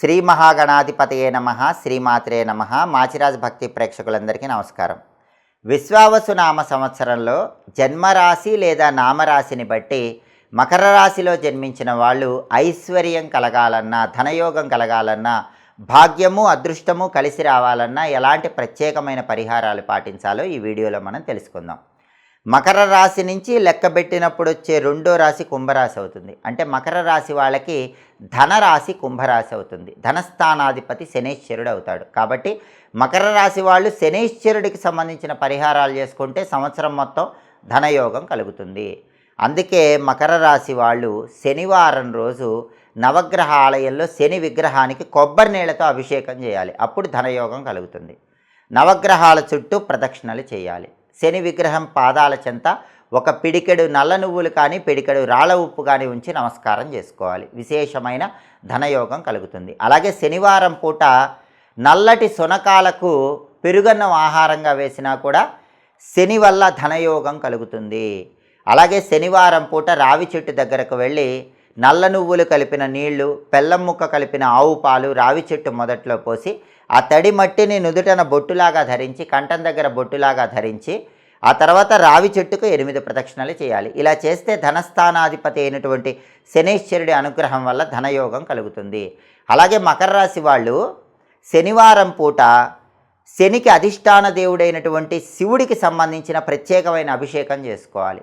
శ్రీ మహాగణాధిపతయే నమ శ్రీమాత్రే నమ మాచిరాజ్ భక్తి ప్రేక్షకులందరికీ నమస్కారం. విశ్వావసు నామ సంవత్సరంలో జన్మరాశి లేదా నామరాశిని బట్టి మకర రాశిలో జన్మించిన వాళ్ళు ఐశ్వర్యం కలగాలన్నా ధనయోగం కలగాలన్నా భాగ్యము అదృష్టము కలిసి రావాలన్నా ఎలాంటి ప్రత్యేకమైన పరిహారాలు పాటించాలో ఈ వీడియోలో మనం తెలుసుకుందాం. మకర రాశి నుంచి లెక్కబెట్టినప్పుడు వచ్చే రెండో రాశి కుంభరాశి అవుతుంది. అంటే మకర రాశి వాళ్ళకి ధనరాశి కుంభరాశి అవుతుంది. ధనస్థానాధిపతి శనేశ్వరుడు అవుతాడు. కాబట్టి మకర రాశి వాళ్ళు శనేశ్వరుడికి సంబంధించిన పరిహారాలు చేసుకుంటే సంవత్సరం మొత్తం ధనయోగం కలుగుతుంది. అందుకే మకర రాశి వాళ్ళు శనివారం రోజు నవగ్రహ ఆలయంలో శని విగ్రహానికి కొబ్బరి నీళ్ళతో అభిషేకం చేయాలి. అప్పుడు ధనయోగం కలుగుతుంది. నవగ్రహాల చుట్టూ ప్రదక్షిణలు చేయాలి. శని విగ్రహం పాదాల చెంత ఒక పిడికెడు నల్ల నువ్వులు కానీ పిడికెడు రాళ్ళ ఉప్పు కానీ ఉంచి నమస్కారం చేసుకోవాలి. విశేషమైన ధనయోగం కలుగుతుంది. అలాగే శనివారం పూట నల్లటి సునకాలకు పెరుగన్నం ఆహారంగా వేసినా కూడా శని వల్ల ధనయోగం కలుగుతుంది. అలాగే శనివారం పూట రావి చెట్టు దగ్గరకు వెళ్ళి నల్ల నువ్వులు కలిపిన నీళ్ళు బెల్లం ముక్క కలిపిన ఆవు పాలు రావి చెట్టు మొదట్లో పోసి ఆ తడి మట్టిని నుదుటన బొట్టులాగా ధరించి కంఠం దగ్గర బొట్టులాగా ధరించి ఆ తర్వాత రావి చెట్టుకు ఎనిమిది ప్రదక్షిణలు చేయాలి. ఇలా చేస్తే ధనస్థానాధిపతి అయినటువంటి శనేశ్వరుడి అనుగ్రహం వల్ల ధనయోగం కలుగుతుంది. అలాగే మకర రాశి వాళ్ళు శనివారం పూట శనికి అధిష్టాన దేవుడైనటువంటి శివుడికి సంబంధించిన ప్రత్యేకమైన అభిషేకం చేసుకోవాలి.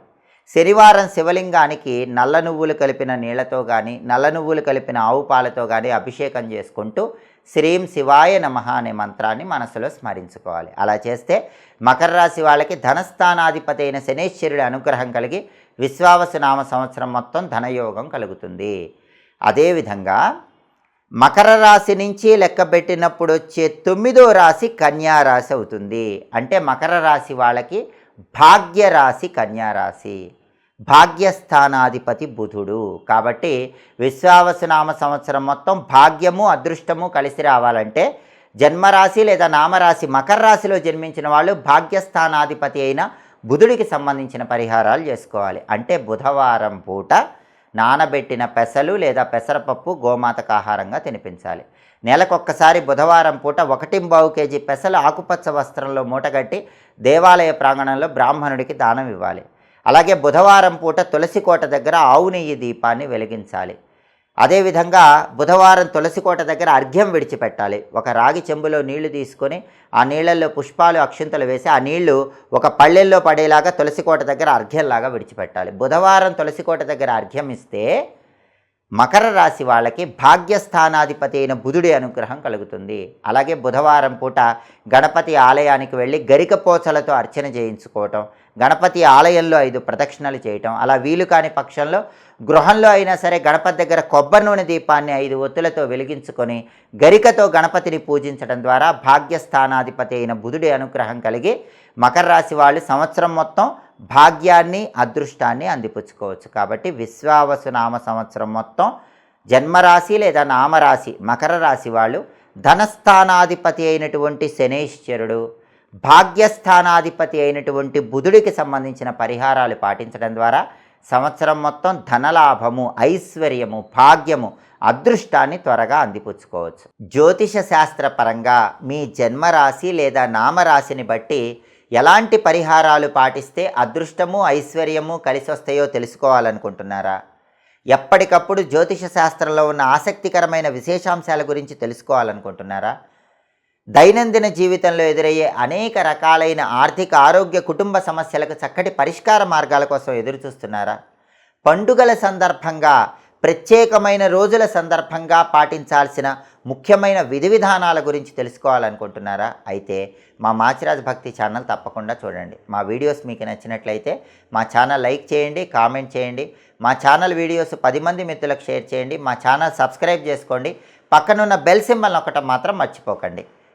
శనివారం శివలింగానికి నల్ల నువ్వులు కలిపిన నీళ్ళతో కానీ నల్ల నువ్వులు కలిపిన ఆవు పాలతో కానీ అభిషేకం చేసుకుంటూ శ్రీం శివాయ నమ అనే మంత్రాన్ని మనసులో స్మరించుకోవాలి. అలా చేస్తే మకర రాశి వాళ్ళకి ధనస్థానాధిపతి అయిన శనేశ్వరుడి అనుగ్రహం కలిగి విశ్వావసు నామ సంవత్సరం మొత్తం ధనయోగం కలుగుతుంది. అదేవిధంగా మకర రాశి నుంచి లెక్కబెట్టినప్పుడు వచ్చే తొమ్మిదో రాశి కన్యారాశి అవుతుంది. అంటే మకర రాశి వాళ్ళకి భాగ్యరాశి కన్యారాశి భాగ్యస్థానాధిపతి బుధుడు. కాబట్టి విశ్వావసనామ సంవత్సరం మొత్తం భాగ్యము అదృష్టము కలిసి రావాలంటే జన్మరాశి లేదా నామరాశి మకర రాశిలో జన్మించిన వాళ్ళు భాగ్యస్థానాధిపతి అయిన బుధుడికి సంబంధించిన పరిహారాలు చేసుకోవాలి. అంటే బుధవారం పూట నానబెట్టిన పెసలు లేదా పెసరపప్పు గోమాతకు ఆహారంగా తినిపించాలి. నెలకొక్కసారి బుధవారం పూట ఒకటింబావు కేజీ పెసలు ఆకుపచ్చ వస్త్రంలో మూటగట్టి దేవాలయ ప్రాంగణంలో బ్రాహ్మణుడికి దానం ఇవ్వాలి. అలాగే బుధవారం పూట తులసికోట దగ్గర ఆవు నెయ్యి దీపాన్ని వెలిగించాలి. అదేవిధంగా బుధవారం తులసికోట దగ్గర అర్ఘ్యం విడిచిపెట్టాలి. ఒక రాగి చెంబులో నీళ్ళు తీసుకొని ఆ నీళ్ళల్లో పుష్పాలు అక్షింతలు వేసి ఆ నీళ్ళు ఒక పళ్ళెల్లో పడేలాగా తులసికోట దగ్గర అర్ఘ్యంలాగా విడిచిపెట్టాలి. బుధవారం తులసికోట దగ్గర అర్ఘ్యం ఇస్తే మకర రాశి వాళ్ళకి భాగ్యస్థానాధిపతి అయిన బుధుడి అనుగ్రహం కలుగుతుంది. అలాగే బుధవారం పూట గణపతి ఆలయానికి వెళ్ళి గరికపోచలతో అర్చన చేయించుకోవటం గణపతి ఆలయంలో ఐదు ప్రదక్షిణలు చేయటం అలా వీలు కాని పక్షంలో గృహంలో అయినా సరే గణపతి దగ్గర కొబ్బరి నూనె దీపాన్ని ఐదు ఒత్తులతో వెలిగించుకొని గరికతో గణపతిని పూజించడం ద్వారా భాగ్యస్థానాధిపతి అయిన బుధుడి అనుగ్రహం కలిగి మకర రాశి వాళ్ళు సంవత్సరం మొత్తం భాగ్యాన్ని అదృష్టాన్ని అందిపుచ్చుకోవచ్చు. కాబట్టి విశ్వావసు నామ సంవత్సరం మొత్తం జన్మరాశి లేదా నామరాశి మకర రాశి వాళ్ళు ధనస్థానాధిపతి అయినటువంటి శనేశ్వరుడు భాగ్యస్థానాధిపతి అయినటువంటి బుధుడికి సంబంధించిన పరిహారాలు పాటించడం ద్వారా సంవత్సరం మొత్తం ధనలాభము ఐశ్వర్యము భాగ్యము అదృష్టాన్ని త్వరగా అందిపుచ్చుకోవచ్చు. జ్యోతిష శాస్త్ర పరంగా మీ జన్మరాశి లేదా నామరాశిని బట్టి ఎలాంటి పరిహారాలు పాటిస్తే అదృష్టము ఐశ్వర్యము కలిసి వస్తాయో తెలుసుకోవాలనుకుంటున్నారా? ఎప్పటికప్పుడు జ్యోతిష శాస్త్రంలో ఉన్న ఆసక్తికరమైన విశేషాంశాల గురించి తెలుసుకోవాలనుకుంటున్నారా? దైనందిన జీవితంలో ఎదురయ్యే అనేక రకాలైన ఆర్థిక ఆరోగ్య కుటుంబ సమస్యలకు చక్కటి పరిష్కార మార్గాల కోసం ఎదురుచూస్తున్నారా? పండుగల సందర్భంగా ప్రత్యేకమైన రోజుల సందర్భంగా పాటించాల్సిన ముఖ్యమైన విధి విధానాల గురించి తెలుసుకోవాలనుకుంటున్నారా? అయితే మా మాచిరాజ్ భక్తి ఛానల్ తప్పకుండా చూడండి. మా వీడియోస్ మీకు నచ్చినట్లయితే మా ఛానల్ లైక్ చేయండి కామెంట్ చేయండి. మా ఛానల్ వీడియోస్ పది మంది మిత్రులకు షేర్ చేయండి. మా ఛానల్ సబ్స్క్రైబ్ చేసుకోండి. పక్కనున్న బెల్ సింబల్ ఒకటం మాత్రం మర్చిపోకండి.